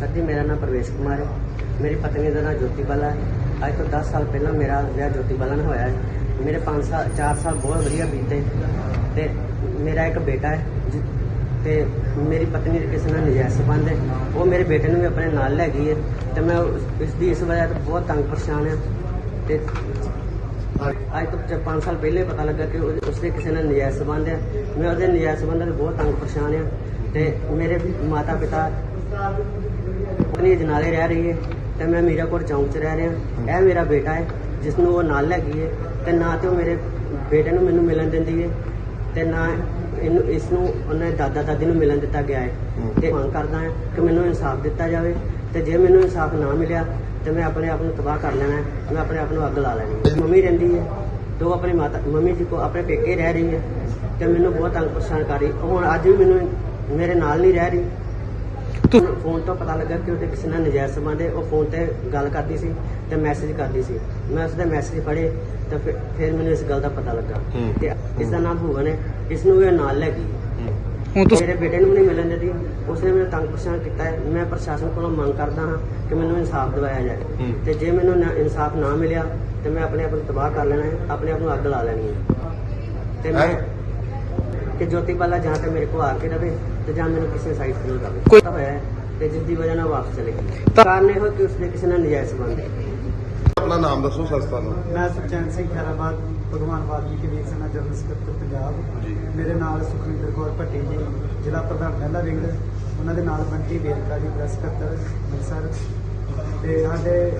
Sir ਜੀ, ਮੇਰਾ ਨਾਮ ਪ੍ਰਵੇਸ਼ ਕੁਮਾਰ ਹੈ। ਮੇਰੀ ਪਤਨੀ ਦਾ ਨਾਮ ਜੋਤੀ ਬਾਲਾ ਹੈ। ਅੱਜ ਤੋਂ 10 ਸਾਲ ਪਹਿਲਾਂ ਮੇਰਾ ਵਿਆਹ ਜੋਤੀ ਬਾਲਾ ਨਾਲ ਹੋਇਆ ਹੈ। ਮੇਰੇ 5 ਸਾਲ 4 ਸਾਲ ਬਹੁਤ ਵਧੀਆ ਬੀਤੇ। ਤੇ ਮੇਰਾ ਇੱਕ ਬੇਟਾ ਹੈ, ਜਿ- ਤੇ ਮੇਰੀ ਪਤਨੀ ਦੇ ਕਿਸੇ ਨਾਲ ਨਜਾਇਜ਼ ਸੰਬੰਧ ਹੈ। ਉਹ ਮੇਰੇ ਬੇਟੇ ਨੂੰ ਵੀ ਆਪਣੇ ਨਾਲ ਲੈ ਗਈ ਹੈ। ਤੇ ਮੈਂ ਉਸ- ਇਸ ਦੀ ਇਸ ਵਜ੍ਹਾ ਤੋਂ ਬਹੁਤ ਤੰਗ ਪਰੇਸ਼ਾਨ ਹਾਂ। ਤੇ ਅੱਜ ਤੋਂ 5 ਸਾਲ ਪਹਿਲੇ ਪਤਾ ਲੱਗਾ ਕਿ ਉਸਦੇ ਕਿਸੇ ਨਾਲ ਨਜਾਇਜ਼ ਸੰਬੰਧ ਹੈ। ਮੈਂ ਉਹਦੇ ਨਜਾਇਜ਼ ਸੰਬੰਧ ਤੋਂ ਬਹੁਤ ਤੰਗ ਪਰੇਸ਼ਾਨ ਹਾਂ। ਤੇ ਮੇਰੇ ਮਾਤਾ ਪਿਤਾ ਆਪਣੀ ਜਨਾਲੇ ਰਹਿ ਰਹੀ ਹੈ ਤੇ ਮੈਂ ਮੀਰਾਕੋਟ ਚੌਂਕ 'ਚ ਰਹਿ ਰਿਹਾ। ਇਹ ਮੇਰਾ ਬੇਟਾ ਹੈ ਜਿਸ ਨੂੰ ਉਹ ਨਾਲ ਲੈ ਗਈ ਹੈ ਤੇ ਨਾ ਤੇ ਉਹ ਮੇਰੇ ਬੇਟੇ ਨੂੰ ਮੈਨੂੰ ਮਿਲਣ ਦਿੰਦੀ ਹੈ ਤੇ ਨਾ ਇਹਨੂੰ ਇਸ ਨੂੰ ਉਹਨੇ ਦਾਦਾ ਦਾਦੀ ਨੂੰ ਮਿਲਣ ਦਿੱਤਾ ਗਿਆ ਹੈ। ਤੇ ਮੰਗ ਕਰਦਾ ਹਾਂ ਕਿ ਮੈਨੂੰ ਇਨਸਾਫ ਦਿੱਤਾ ਜਾਵੇ ਤੇ ਜੇ ਮੈਨੂੰ ਇਨਸਾਫ ਨਾ ਮਿਲਿਆ ਤੇ ਮੈਂ ਆਪਣੇ ਆਪ ਨੂੰ ਤਬਾਹ ਕਰ ਲੈਣਾ ਮੈਂ ਆਪਣੇ ਆਪ ਨੂੰ ਅੱਗ ਲਾ ਲੈਣੀ ਮੰਮੀ ਰਹਿੰਦੀ ਹੈ ਉਹ ਆਪਣੀ ਮਾਤਾ ਮੰਮੀ ਜੀ ਕੋ ਆਪਣੇ ਪੇਕੇ ਰਹਿ ਰਹੀ ਹੈ ਤੇ ਮੈਨੂੰ ਬਹੁਤ ਤੰਗ ਪਰੇਸ਼ਾਨ ਕਰ ਰਹੀ ਹੁਣ ਅੱਜ ਵੀ ਮੈਨੂੰ ਮੇਰੇ ਨਾਲ ਨਹੀਂ ਰਹਿ ਰਹੀ। ਫੋਨ ਤੋਂ ਪਤਾ ਲੱਗਾ ਕਿ ਉਹਦੇ ਕਿਸੇ ਨਾਲ ਨਜਾਇਜ਼ ਸੰਬੰਧ ਹੈ। ਉਹ ਫੋਨ ਤੇ ਗੱਲ ਕਰਦੀ ਸੀ ਤੇ ਮੈਸੇਜ ਕਰਦੀ ਸੀ। ਮੈਂ ਉਸਦੇ ਮੈਸੇਜ ਪੜ੍ਹੇ ਤਾਂ ਫਿਰ ਫਿਰ ਮੈਨੂੰ ਇਸ ਗੱਲ ਦਾ ਪਤਾ ਲੱਗਾ ਹੂੰ। ਤੇ ਇਸ ਦਾ ਨਾਮ ਭੂਵਨ ਹੈ। ਇਸ ਨੂੰ ਇਹ ਨਾਲ ਲੈ ਗਈ। ਹੁਣ ਤੁਸੀਂ ਮੇਰੇ ਬੇਟੇ ਨੂੰ ਵੀ ਨਹੀਂ ਮਿਲਣ ਦਿੰਦੀ ਉਸਨੇ ਮੈਨੂੰ ਤੰਗ ਪਰੇਸ਼ਾਨ ਕੀਤਾ ਹੈ। ਮੈਂ ਪ੍ਰਸ਼ਾਸਨ ਕੋਲੋਂ ਮੰਗ ਕਰਦਾ ਹਾਂ ਕਿ ਮੈਨੂੰ ਇਨਸਾਫ ਦਿਵਾਇਆ ਜਾਏ। ਹੂੰ। ਤੇ ਜੇ ਮੈਨੂੰ ਨਾ- ਇਨਸਾਫ ਨਾ ਮਿਲਿਆ ਤੇ ਮੈਂ ਆਪਣੇ ਆਪ ਨੂੰ ਤਬਾਹ ਕਰ ਲੈਣਾ ਹੈ ਆਪਣੇ ਆਪ ਨੂੰ ਅੱਗ ਲਾ ਲੈਣੀ ਹੈ। ਤੇ ਮੈਂ ਹੈਂ? ਕਿ ਜੋਤੀ ਬਾਲਾ ਜਾਂ ਤੇ ਮੇਰੇ ਕੋਲ ਆ ਕੇ ਰਵੇ ਤੇ ਜਾਂ ਮੈਨੂੰ ਕਿਸੇ ਸਾਈਡ ਤੇ ਲਗਾਵੇ ਕੋਈ- ਹੋਇਆ ਹੈ ਤੇ ਜਿਸ ਦੀ ਵਜ੍ਹਾ ਨਾਲ ਵਾਪਸ ਚਲੇ ਗਈ ਕਾਰਨ ਇਹ ਹੋ ਕਿ ਉਸਨੇ ਕਿਸੇ ਨਾਲ ਨਜਾਇਜ਼ ਸੰਬੰਧ ਹੈ। ਆਪਣਾ ਨਾਮ ਦੱਸੋ ਸੰਸਥਾ ਨੂੰ ਮੈਂ ਸੁਖਚੈਨ ਸਿੰਘ ਖੈਰਾਬਾਦ ਭਗਵਾਨ ਵਾਲਮੀਕੀ ਵੀਰ ਸੈਨਾ ਜਨਰਲ ਸਕੱਤਰ ਪੰਜਾਬ। ਜੀ। ਮੇਰੇ ਨਾਲ ਸੁਖਵਿੰਦਰ ਕੌਰ ਭੱਟੀ ਜੀ ਜ਼ਿਲ੍ਹਾ ਪ੍ਰਧਾਨ ਮਹਿਲਾ ਵਿੰਗ। ਉਹਨਾਂ ਦੇ ਨਾਲ ਬੰਟੀ ਵੇਰਕਾ ਜੀ ਪ੍ਰੈਸ ਸਕੱਤਰ ਅੰਮ੍ਰਿਤਸਰ। ਤੇ ਸਾਡੇ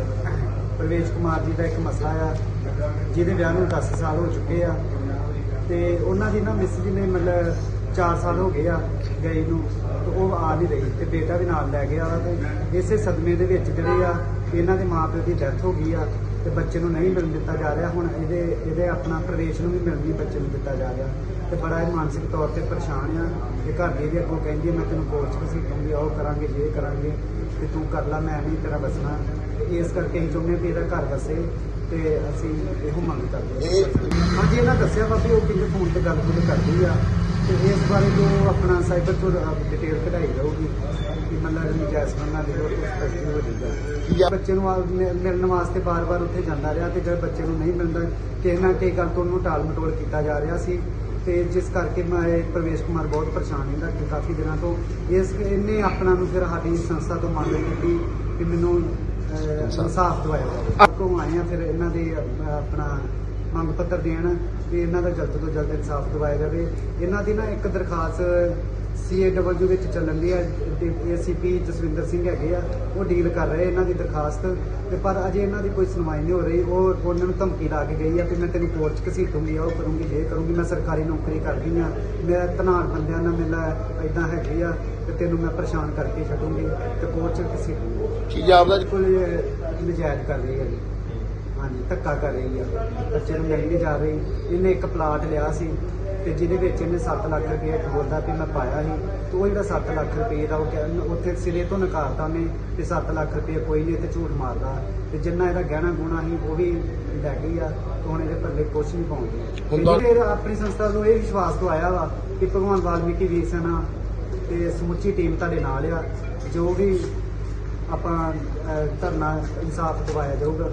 ਪ੍ਰਵੇਸ਼ ਕੁਮਾਰ ਜੀ ਦਾ ਇੱਕ ਮਸਲਾ ਆ ਜਿਹਦੇ ਵਿਆਹ ਨੂੰ 10 ਸਾਲ ਹੋ ਚੁੱਕੇ ਆ। ਤੇ ਉਹਨਾਂ ਦੀ ਨਾ ਮਿਸ ਜੀ ਨੇ ਮਤਲਬ 4 ਸਾਲ ਹੋ ਗਏ ਆ ਗਏ ਨੂੰ, ਤੇ ਉਹ ਆ ਨਹੀਂ ਰਹੀ ਤੇ ਬੇਟਾ ਵੀ ਨਾਲ ਲੈ ਗਿਆ ਵਾ ਤੇ ਇਸੇ ਸਦਮੇ ਦੇ ਵਿੱਚ ਜਿਹੜੇ ਆ, ਇਹਨਾਂ ਦੇ ਮਾਪਿਓ ਦੀ ਡੈਥ ਹੋ ਗਈ ਆ ਤੇ ਬੱਚੇ ਨੂੰ ਨਹੀਂ ਮਿਲਣ ਦਿੱਤਾ ਜਾ ਰਿਹਾ, ਹੁਣ ਇਹਦੇ ਇਹਦੇ ਆਪਣਾ ਪ੍ਰਵੇਸ਼ ਨੂੰ ਵੀ ਮਿਲਣ ਨਹੀਂ ਬੱਚੇ ਨੂੰ ਦਿੱਤਾ ਜਾ ਰਿਹਾ ਤੇ ਬੜਾ ਇਹ ਮਾਨਸਿਕ ਤੌਰ ਤੇ ਪਰੇਸ਼ਾਨ ਆ, ਤੇ ਘਰ ਦੇ ਵੀ ਅੱਗੋਂ ਕਹਿੰਦੀ ਮੈਂ ਤੈਨੂੰ ਕੋਚ ਕਿਸੇ ਕਹਿੰਦੀ ਉਹ ਕਰਾਂਗੇ, ਜੇ ਕਰਾਂਗੇ। ਤੇ ਤੂੰ ਕਰ ਲੈ ਮੈਂ ਨਹੀਂ ਤੇਰਾ ਬਸਣਾ ਇਸ ਕਰਕੇ ਅਸੀਂ ਚਾਹੁੰਦੇ ਵੀ ਇਹਦਾ ਘਰ ਵਸੇ ਤੇ ਅਸੀਂ ਇਹੋ ਮੰਗ ਕਰਦੇ ਹਾਂ। ਹਾਂਜੀ ਇਹਨਾਂ ਦੱਸਿਆ ਵਾ ਵੀ ਉਹ ਕਿੰਨੇ ਫੋਨ ਤੇ ਗੱਲ ਗੁੱਲ ਕਰਦੀ ਆ। ਤੇ ਇਸ ਬਾਰੇ ਜੋ ਆਪਣਾ ਸਾਈਬਰ ਤੋਂ ਡਿਟੇਲ ਕਢਾਈ ਜਾਊਗੀ ਕਿ ਮਤਲਬ ਬੰਨਾ ਦੇ ਉਹ ਸਪਸ਼ਟ ਹੋ ਜਾਊਗਾ ਬੱਚੇ ਨੂੰ ਮਿਲਣ ਵਾਸਤੇ ਬਾਰ-ਬਾਰ ਉੱਥੇ ਜਾਂਦਾ ਰਿਹਾ ਤੇ ਜਦ ਬੱਚੇ ਨੂੰ ਨਹੀਂ ਮਿਲਦਾ ਕਿਸੇ ਨਾ ਕਿਸੇ ਗੱਲ ਤੋਂ ਉਹਨੂੰ ਟਾਲ ਮਟੋਲ ਕੀਤਾ ਜਾ ਰਿਹਾ ਸੀ। ਤੇ ਜਿਸ ਕਰਕੇ ਮੈਂ ਇਹ ਪ੍ਰਵੇਸ਼ ਕੁਮਾਰ ਬਹੁਤ ਪਰੇਸ਼ਾਨ ਰਹਿੰਦਾ ਕਿ ਕਾਫੀ ਦਿਨਾਂ ਤੋਂ ਇਸ ਇਹਨੇ ਆਪਣਾ ਨੂੰ ਫਿਰ ਸਾਡੀ ਸੰਸਥਾ ਤੋਂ ਮੰਗ ਕੀਤੀ ਕਿ ਮੈਨੂੰ ਇਨਸਾਫ ਦਿਵਾਇਆ ਜਾਵੇ। ਕੋਲ ਆਏ ਆ ਫਿਰ ਇਹਨਾਂ ਦੇ ਆਪਣਾ ਮੰਗ ਪੱਤਰ ਦੇਣ ਵੀ ਇਹਨਾਂ ਦਾ ਜਲਦ ਤੋਂ ਜਲਦ ਇਨਸਾਫ ਦਿਵਾਇਆ ਜਾਵੇ। ਇਹਨਾਂ ਦੀ ਨਾ ਇੱਕ ਦਰਖਾਸਤ ਸੀਏਡਬਲਯੂ ਵਿੱਚ ਚੱਲਣ ਦੀ ਹੈ ਤੇ ਏਸੀਪੀ ਜਸਵਿੰਦਰ ਸਿੰਘ ਹੈਗੇ ਆ ਉਹ ਡੀਲ ਕਰ ਰਹੇ ਇਹਨਾਂ ਦੀ ਦਰਖਾਸਤ। ਤੇ ਪਰ ਅਜੇ ਇਹਨਾਂ ਦੀ ਕੋਈ ਸੁਣਵਾਈ ਨਹੀਂ ਹੋ ਰਹੀ। ਉਹ ਉਹਨਾਂ ਨੂੰ ਧਮਕੀ ਲਾ ਕੇ ਗਈ ਆ ਕਿ ਮੈਂ ਤੈਨੂੰ ਕੋਰਟ 'ਚ ਘਸੀਟੂੰਗੀ ਆ ਉਹ ਕਰੂੰਗੀ ਇਹ ਕਰੂੰਗੀ ਮੈਂ ਸਰਕਾਰੀ ਨੌਕਰੀ ਕਰਦੀ ਆ। ਮੇਰਾ ਧਨਾੜ ਬੰਦਿਆਂ ਨਾਲ ਮੇਲਾ ਇਦਾਂ ਹੈਗੀ ਆ ਤੇ ਤੈਨੂੰ ਮੈਂ ਪਰੇਸ਼ਾਨ ਕਰਕੇ ਛੱਡੂੰਗੀ ਤੇ ਕੋਰਟ 'ਚ ਘਸੀਟੂੰਗੀ। ਕੀ ਬਿਲਕੁਲ ਇਹ ਨਜਾਇਜ਼ ਕਰ ਰਹੀ ਹੈ ਜੀ। ਹਾਂਜੀ ਧੱਕਾ ਕਰ ਰਹੀ ਆ। ਬੱਚੇ ਨੂੰ ਮਿਲ ਨਹੀਂ ਜਾ ਰਹੀ। ਇਹਨੇ ਇੱਕ ਪਲਾਟ ਲਿਆ ਸੀ। ਤੇ ਜਿਹਦੇ ਵਿੱਚ ਇਹਨੇ 7 ਲੱਖ ਰੁਪਏ ਬੋਲਦਾ ਵੀ ਮੈਂ ਪਾਇਆ ਸੀ ਤੇ ਉਹ ਜਿਹੜਾ 7 ਲੱਖ ਰੁਪਏ ਦਾ ਉਹ ਕਹਿ- ਉੱਥੇ ਸਿਰੇ ਤੋਂ ਨਕਾਰਤਾ ਉਹਨੇ ਤੇ 7 ਲੱਖ ਰੁਪਏ ਕੋਈ ਨਹੀਂ ਤੇ ਝੂਠ ਮਾਰਦਾ। ਤੇ ਜਿੰਨਾ ਇਹਦਾ ਗਹਿਣਾ ਗੁਣਾ ਸੀ ਉਹ ਵੀ ਲੈ ਗਈ ਆ ਤੇ ਹੁਣ ਇਹਦੇ ਪੱਲੇ ਕੁਛ ਨਹੀਂ ਪਾਉਂਦੀ। ਹੁੰਦਾ- ਫਿਰ ਆਪਣੀ ਸੰਸਥਾ ਤੋਂ ਇਹ ਵਿਸ਼ਵਾਸ ਤੋਂ ਆਇਆ ਵਾ ਕਿ ਭਗਵਾਨ ਵਾਲਮੀਕੀ ਵੀਰ ਸੈਨਾ ਤੇ ਸਮੁੱਚੀ ਟੀਮ ਤੁਹਾਡੇ ਨਾਲ ਆ ਜੋ ਵੀ ਆਪਾਂ ਅਹ, ਧਰਨਾ ਇਨਸਾਫ ਦਿਵਾਇਆ ਜਾਊਗਾ।